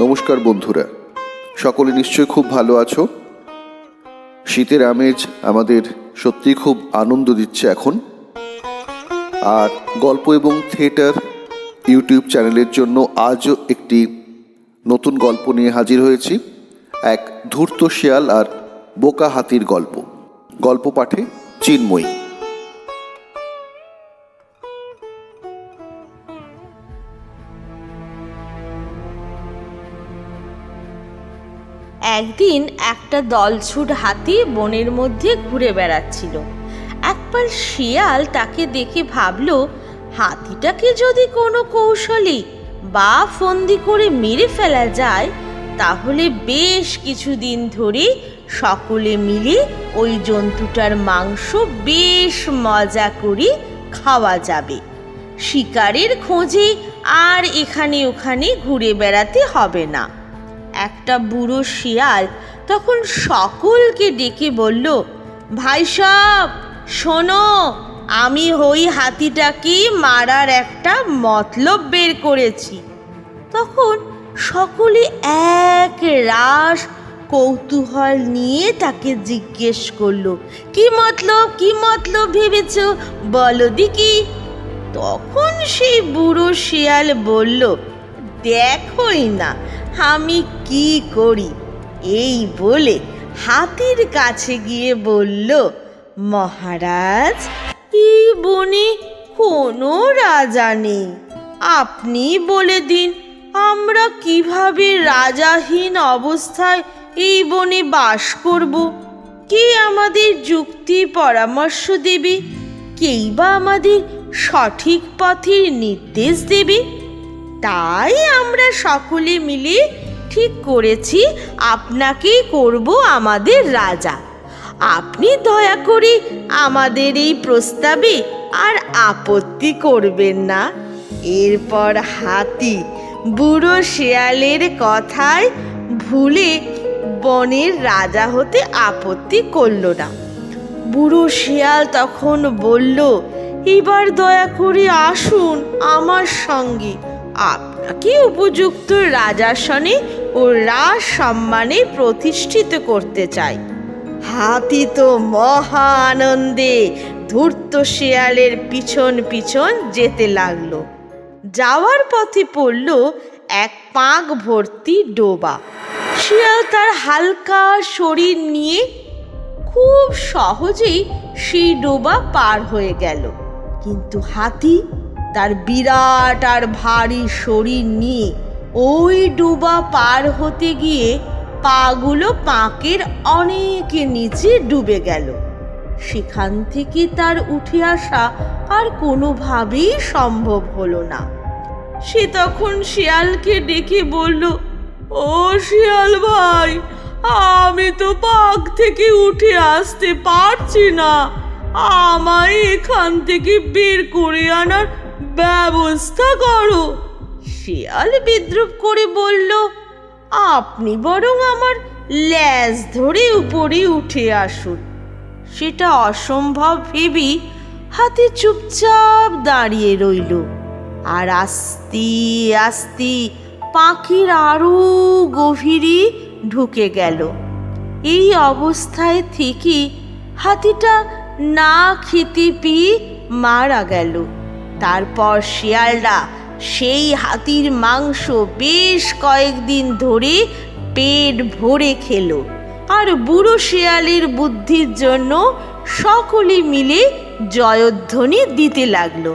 নমস্কার বন্ধুরা। সকলে নিশ্চয়ই খুব ভালো আছো? শীতের আমেজ আমাদের সত্যি খুব আনন্দ দিচ্ছে এখন। আর গল্প এবং থিয়েটার ইউটিউব চ্যানেলের জন্য আজও একটি নতুন গল্প নিয়ে হাজির হয়েছি। এক ধূর্ত শেয়াল আর বোকা হাতির গল্প। গল্প পাঠে চিন্ময়ী। একদিন একটা দলছুট হাতি বনের মধ্যে ঘুরে বেড়াচ্ছিল। একবার শিয়াল তাকে দেখে ভাবল, হাতিটাকে যদি কোনো কৌশলে বা ফন্দি করে মেরে ফেলা যায়, তাহলে বেশ কিছুদিন ধরে সকলে মিলে ওই জন্তুটার মাংস বেশ মজা করে খাওয়া যাবে। শিকারের খোঁজে আর এখানে ওখানে ঘুরে বেড়াতে হবে না। একটা বুড়ো শিয়াল তখন সকলকে ডেকে বলল, ভাই সব, শোনো, আমি ওই হাতিটাকে মারার একটা মতলব বের করেছি। তখন সকলে এক রাস কৌতূহল নিয়ে তাকে জিজ্ঞেস করল, কি মতলব কি মতলব ভেবেছ? বলো দিকি তখন সেই বুড়ো শিয়াল বলল দেখোই না আমি কি করি। এই বলে হাতির কাছে গিয়ে বলল, মহারাজ এই বনে কোনো রাজা নেই। আপনি বলে দিন, আমরা কীভাবে রাজাহীন অবস্থায় এই বনে বাস করব? কে আমাদের যুক্তি পরামর্শ দেবে? কেই বা আমাদের সঠিক পথের নির্দেশ দেবে? তাই আমরা সকলে মিলে ঠিক করেছি, আপনাকেই করব আমাদের রাজা। আপনি দয়া করে আমাদের এই প্রস্তাবে আর আপত্তি করবেন না। এরপর হাতি বুড়ো শেয়ালের কথায় ভুলে বনের রাজা হতে আপত্তি করল না। বুড়ো শিয়াল তখন বলল, এবার দয়া করে আসুন আমার সঙ্গে। আপনাকে উপযুক্ত রাজাসনে ও রাজ সম্মানে প্রতিষ্ঠিত করতে চাই হাতি তো মহা আনন্দে ধূর্ত শেয়ালের পিছন পিছন যেতে লাগল। যাওয়ার পথে পড়ল এক পাঁক ভর্তি ডোবা। শিয়াল তার হালকা শরীর নিয়ে খুব সহজেই সেই ডোবা পার হয়ে গেল। কিন্তু হাতি তার বিরাট আর ভারী শরীর নিয়ে ওই ডুবা পার হতে গিয়ে পাগুলো পাঁকের অনেক নিচে ডুবে গেল। সেখান থেকে তার উঠে আসা আর কোনোভাবেই সম্ভব হলো না। সে তখন শিয়ালকে ডেকে বলল, ও শিয়াল ভাই, আমি তো পাক থেকে উঠে আসতে পারছি না। আমায় এখান থেকে বের করে আনার ব্যবস্থা করো। শিয়াল বিদ্রুপ করে বলল, আপনি বরং আমার ল্যাজ ধরে উপরে উঠে আসুন। সেটা অসম্ভব ভেবেই হাতে চুপচাপ দাঁড়িয়ে রইল। আর আস্তে আস্তে পাখির আরও গভীরে ঢুকে গেল। এই অবস্থায় থেকে হাতিটা না খেতে পেয়ে মারা গেল। তারপর শিয়ালরা সেই হাতির মাংস বেশ কয়েকদিন ধরে পেট ভরে খেল। আর বুড়ো শিয়ালের বুদ্ধির জন্য সকলে মিলে জয়ধ্বনি দিতে লাগল।